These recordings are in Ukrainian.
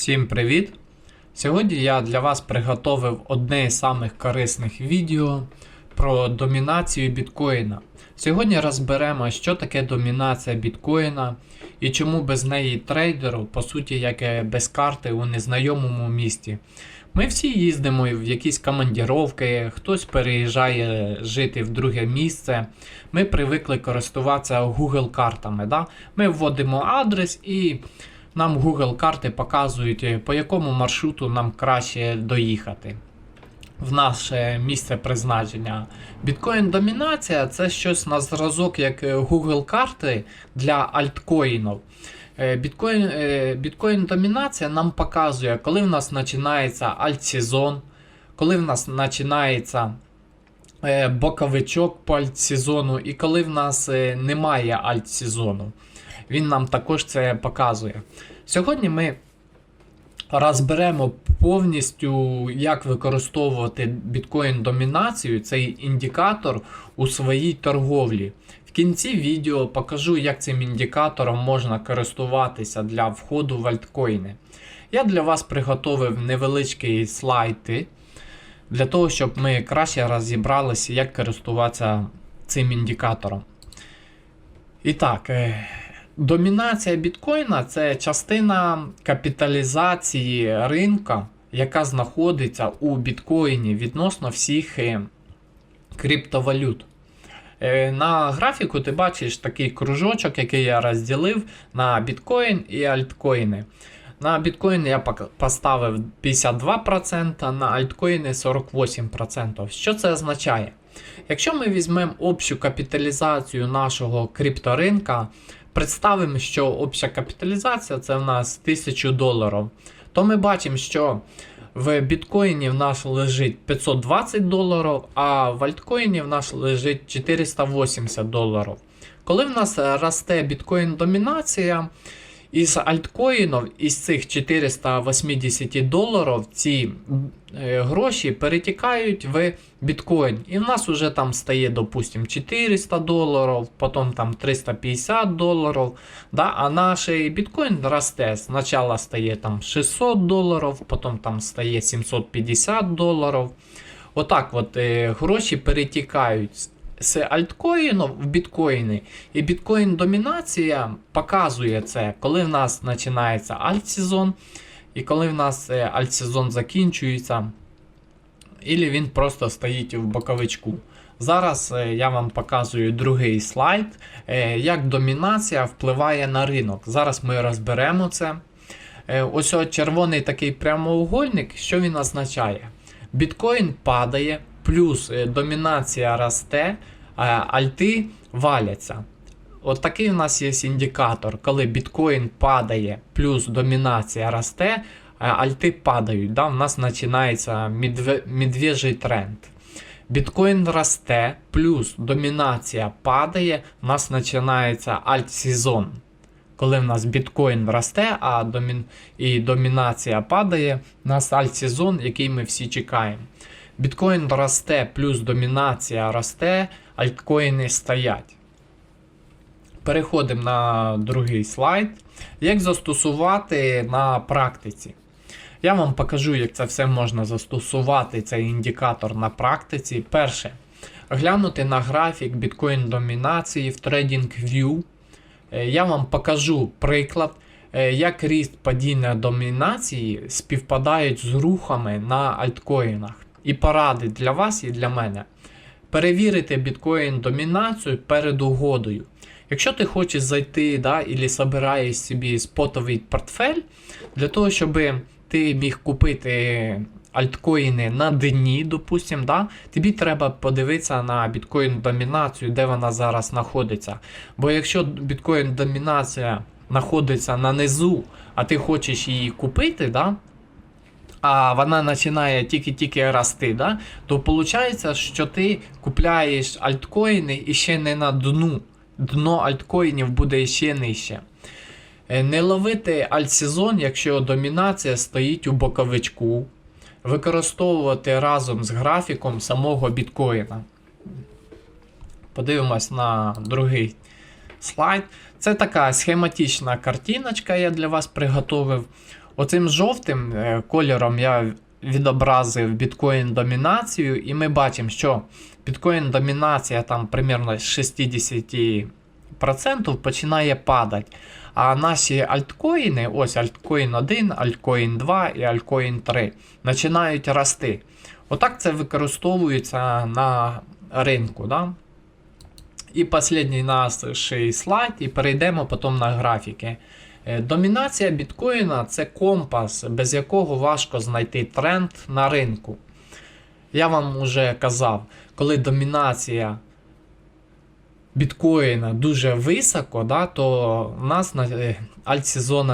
Всім привіт! Сьогодні я для вас приготовив одне із самих корисних відео про домінацію біткоїна. Сьогодні розберемо, що таке домінація біткоїна і чому без неї трейдеру, по суті, як без карти у незнайомому місті. Ми всі їздимо в якісь командіровки, хтось переїжджає жити в друге місце. Ми привикли користуватися Google картами. Да? Ми вводимо адрес і нам Google карти показують, е, по якому маршруту нам краще доїхати. В наше місце призначення. Біткоін домінація це щось на зразок, як е, Google карти для альткоїнів. Е, Біткоін, е, біткоін домінація нам показує, коли в нас починається альтсезон, коли в нас починається боковичок по альтсезону і коли в нас немає альтсезону. Він нам також це показує. Сьогодні ми розберемо повністю, як використовувати біткоін домінацію, цей індикатор у своїй торговлі. В кінці відео покажу, як цим індикатором можна користуватися для входу в альткоїни. Я для вас приготовив невеличкі слайди для того, щоб ми краще розібралися, як користуватися цим індикатором. І так, е, домінація біткоїна це частина капіталізації ринка, яка знаходиться у біткоїні відносно всіх е, криптовалют. Е, На графіку ти бачиш такий кружочок, який я розділив на біткоін і альткоїни. На біткоін я поставив 52%, на альткоїни 48%. Що це означає? Якщо ми візьмемо общу капіталізацію нашого крипторинка, представимо, що обща капіталізація це в нас 1000 доларів, то ми бачимо, що в біткоїні в нас лежить 520 доларів, а в альткоїні в нас лежить 480 доларів. Коли в нас росте біткоін домінація, із альткоїнів, із цих 480 доларів, ці е, гроші перетікають в біткоін. І в нас вже там стає, допустим, 400 доларів, потім там 350 доларів. Да? А наш біткоін росте. Спочатку стає там 600 доларів, потім там стає 750 доларів. Отак от е, гроші перетікають з- альткоїну в біткоїни. І біткоін домінація показує це, коли в нас починається альтсезон, і коли в нас е, альтсезон закінчується, і він просто стоїть в боковичку. Зараз е, я вам показую другий слайд, е, як домінація впливає на ринок. Зараз ми розберемо це. Ось червоний такий прямоугольник, що він означає? Біткоін падає, плюс е, домінація росте, альти валяться. От такий у нас є індикатор, коли біткоін падає, плюс домінація росте, альти падають. Да? У нас починається медвежий тренд. Біткоін росте, плюс домінація падає, у нас починається альт-сезон. Коли в нас біткоін росте, а домін... і домінація падає, у нас альт-сезон, який ми всі чекаємо. Біткоін росте, плюс домінація росте, альткоїни стоять. Переходимо на другий слайд. Як застосувати на практиці? Я вам покажу, як це все можна застосувати, цей індикатор на практиці. Перше, глянути на графік біткоін домінації в TradingView. Е, Я вам покажу приклад, е, як ріст падіння домінації співпадають з рухами на альткоїнах. І поради для вас і для мене. Перевірити біткоін домінацію перед угодою. Якщо ти хочеш зайти да, і збираєш собі спотовий портфель, для того, щоб ти міг купити альткоїни на дні, допустим, да, тобі треба подивитися на біткоін домінацію, де вона зараз знаходиться. Бо якщо біткоін домінація знаходиться на низу, а ти хочеш її купити, да, а вона починає тільки-тільки рости, да, то виходить, що ти купляєш альткоїни і ще не на дну. Дно альткоїнів буде ще нижче. Е, Не ловити альтсезон, якщо домінація стоїть у боковичку. Використовувати разом з графіком самого біткоїна. Подивимось на другий слайд. Це така схематична картиночка, я для вас приготовив. Оцим жовтим е, кольором я відобразив біткоін домінацію, і ми бачимо, що біткоін домінація там примерно з 60% починає падати. А наші альткоїни, ось альткоін 1, альткоін 2 і альткоін 3, починають рости. Отак це використовується на ринку. Да? І останній наш слайд, і перейдемо потім на графіки. Е, Домінація біткоїна це компас, без якого важко знайти тренд на ринку. Я вам вже казав, коли домінація біткоїна дуже високо, да, то в нас на- е,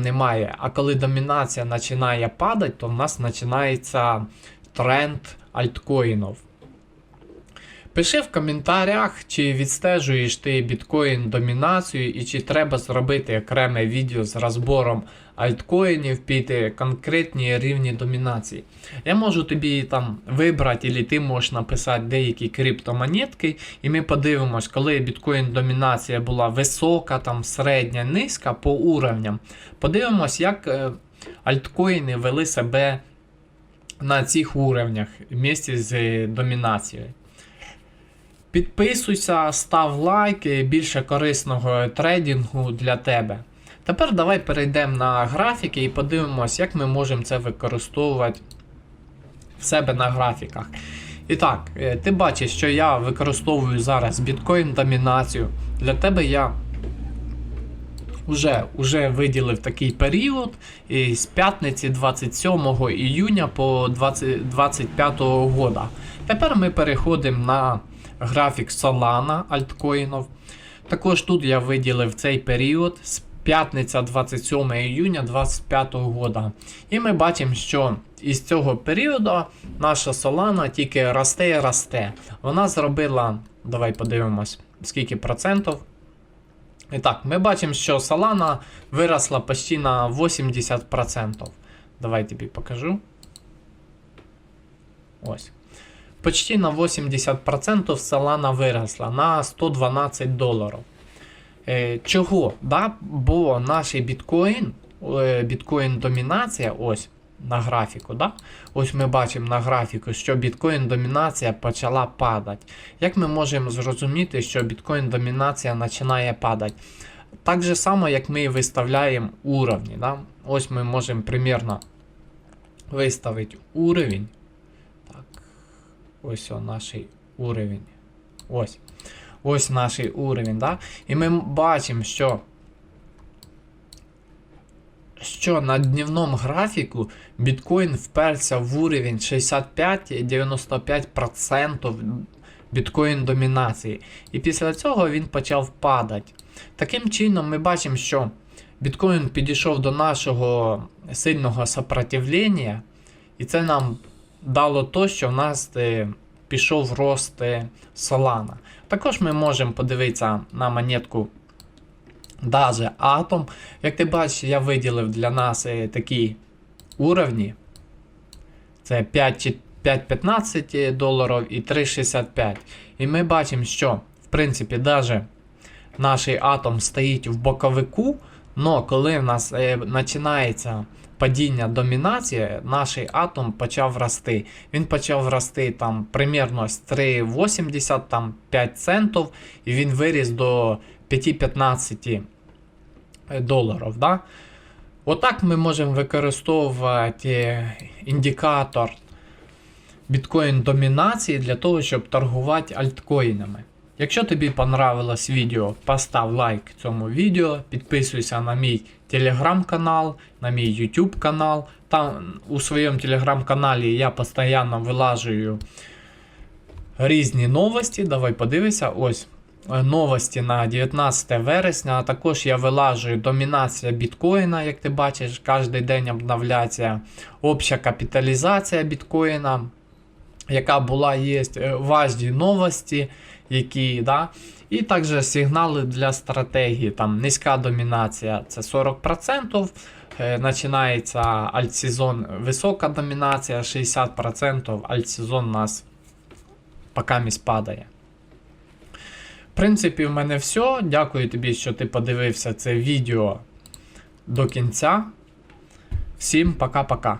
немає. А коли домінація починає падати, то в нас починається тренд альткоїнів. Пиши в коментарях, чи відстежуєш ти біткоін домінацію і чи треба зробити окреме відео з розбором альткоїнів під е, конкретні рівні домінації. Я можу тобі там вибрати, або ти можеш написати деякі криптомонетки, і ми подивимось, коли біткоін домінація була висока, там середня, низька по уровням. Подивимось, як е, альткоїни вели себе на цих уровнях вместе з е, домінацією. Підписуйся, став лайк, більше корисного трейдингу для тебе. Тепер давай перейдемо на графіки і подивимось, як ми можемо це використовувати в себе на графіках. І так, е, ти бачиш, що я використовую зараз біткоін домінацію. Для тебе я вже, вже виділив такий період і з п'ятниці 27 іюня по 20, 25 года. Тепер ми переходимо на графік Solana альткоїнів. Також тут я виділив цей період з п'ятниця 27 іюня 2025 года. І ми бачимо, що із цього періоду наша Solana тільки росте і росте. Вона зробила, давай подивимось, скільки процентів. І так, ми бачимо, що Solana виросла почти на 80%. Давай тобі покажу. Ось. Почти на 80% Solana виросла на 112 доларів. Е, чого? Да? Бо наш біткоін, е, біткоін домінація, ось на графіку. Да? Ось ми бачимо на графіку, що біткоін домінація почала падати. Як ми можемо зрозуміти, що біткоін домінація починає падати? Так же само, як ми виставляємо уровні. Да? Ось ми можемо примірно виставити уровень. Ось о, наш уровень. Ось. Ось наш уровень. Да? І ми бачимо, що що на дневному графіку біткоін вперся в уровень 65-95% біткоін домінації. І після цього він почав падати. Таким чином, ми бачимо, що біткоін підійшов до нашого сильного сопротивлення, і це нам дало то, що в нас е, пішов рост е, Solana. Також ми можемо подивитися на монетку Даже Atom. Як ти бачиш, я виділив для нас е, такі уровні. Це 5,15 доларів і 3,65. І ми бачимо, що в принципі даже наш атом стоїть в боковику, але коли в нас е, починається падіння домінації, наш атом почав рости. Він почав рости там примерно з 3,80 там 5 центів, і він виріс до 5-15 доларів. Да? Отак ми можемо використовувати е, індикатор біткоін домінації для того, щоб торгувати альткоїнами. Якщо тобі понравилось відео, постав лайк цьому відео, підписуйся на мій телеграм-канал, на мій YouTube канал. Там у своєму телеграм-каналі я постійно вилажую різні новості. Давай подивися. Ось е, новості на 19 вересня. А також я вилажую домінація біткоїна, як ти бачиш, кожен день обновляється обща капіталізація біткоїна. Яка була, є е, важні новості, які, да, і також сигнали для стратегії. Там низька домінація це 40%. Е, починається альтсезон висока домінація, 60%, альтсезон у нас поки падає. В принципі, в мене все. Дякую тобі, що ти подивився це відео до кінця. Всім пока-пока.